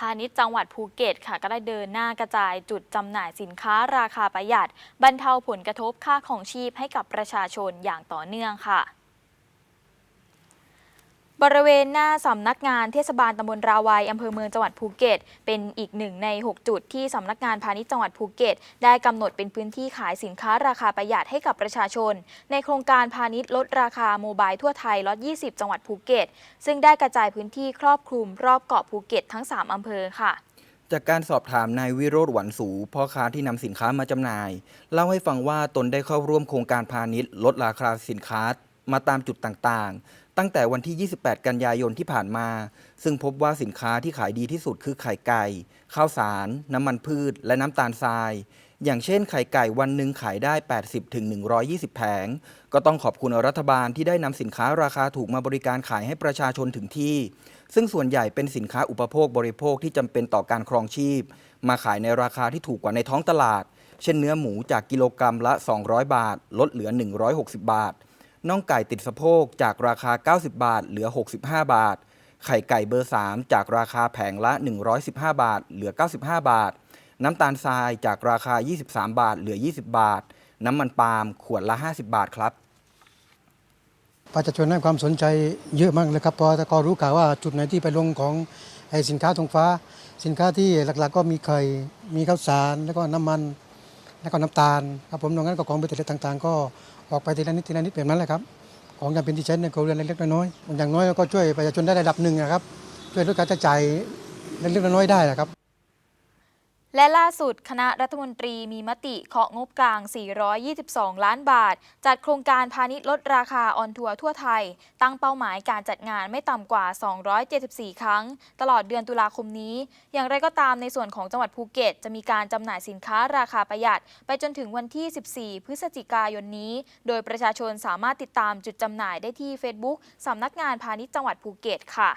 พาณิชย์จังหวัดภูเก็ตค่ะ ก็ได้เดินหน้ากระจายจุดจำหน่ายสินค้าราคาประหยัด บรรเทาผลกระทบค่าของชีพให้กับประชาชนอย่างต่อเนื่องค่ะ บริเวณหน้าสำนักงานเทศบาลตำบลราวัยอำเภอเมืองจังหวัดภูเก็ต เป็นอีกหนึ่งใน 6 จุดที่สำนักงานพาณิชย์จังหวัดภูเก็ต ได้กำหนดเป็นพื้นที่ขายสินค้าราคาประหยัดให้กับประชาชน ในโครงการพาณิชย์ลดราคาโมบายทั่วไทยลด20 จังหวัดภูเก็ต ซึ่งได้กระจายพื้นที่ครอบคลุมรอบเกาะภูเก็ตทั้ง 3อำเภอค่ะจากการสอบถามนายวิโรธหวันสูพ่อค้าที่นำสินค้ามาจำหน่าย เล่าให้ฟังว่าตนได้เข้าร่วมโครงการพาณิชย์ ลดราคาสินค้า มาตามจุดต่างๆ ตั้งแต่วันที่ 28 กันยายนที่ผ่านมา ซึ่งพบว่าสินค้าที่ขายดีที่สุดคือไข่ไก่ ข้าวสาร น้ำมันพืช และน้ำตาลทราย อย่างเช่นไข่ไก่วันหนึ่งขายได้ 80ถึง120 แผง ก็ต้องขอบคุณรัฐบาลที่ได้นำสินค้าราคาถูกมาบริการขายให้ประชาชนถึงที่ ซึ่งส่วนใหญ่เป็นสินค้าอุปโภคบริโภคที่จำเป็นต่อการครองชีพ มาขายในราคาที่ถูกกว่าในท้องตลาดเช่นเนื้อหมูจากกิโลกรัมละ 200 บาท ลดเหลือ 160 บาท น่องไก่ติดสะโพกจากราคา 90 บาท เหลือ 65 บาท ไข่ไก่เบอร์ 3 จากราคาแผงละ 115 บาท เหลือ 95 บาท น้ำตาลทรายจากราคา 23 บาท เหลือ 20 บาท น้ำมันปาล์มขวดละ 50 บาทครับประชาชนให้ความสนใจเยอะมากเลยครับเพอตะกอรู้ข่าวว่าจุดไหนที่ไปลงของไอสินค้าธงฟ้า สินค้าที่หลักๆ ก็มีไข่มีข้าวสารแล้วก็น้ำมัน แล้วก็น้ำตาลครับผมดังนั้นก็ของไปแตต่างๆ ก็ออกไปทีละนิดทีละนิดแบบนั้นแหละครับของจำเป็นที่ใช้ในครัวเรือนเล็กๆน้อยๆอย่างน้อยก็ช่วยประชาชนได้ระดับหนึ่งนะครับช่วยลดการใช้จ่ายเล็กๆน้อยๆได้นะครับ และล่าสุดคณะรัฐมนตรีมีมติเคาะงบกลาง 422 ล้านบาท จัดโครงการพาณิชย์ลดราคาออนทัวร์ทั่วไทย ตั้งเป้าหมายการจัดงานไม่ต่ำกว่า 274 ครั้ง ตลอดเดือนตุลาคมนี้ อย่างไรก็ตามในส่วนของจังหวัดภูเก็ต จะมีการจำหน่ายสินค้าราคาประหยัด ไปจนถึงวันที่ 14 พฤศจิกายนนี้ โดยประชาชนสามารถติดตามจุดจำหน่ายได้ที่ Facebook สำนักงานพาณิชย์จังหวัดภูเก็ตค่ะ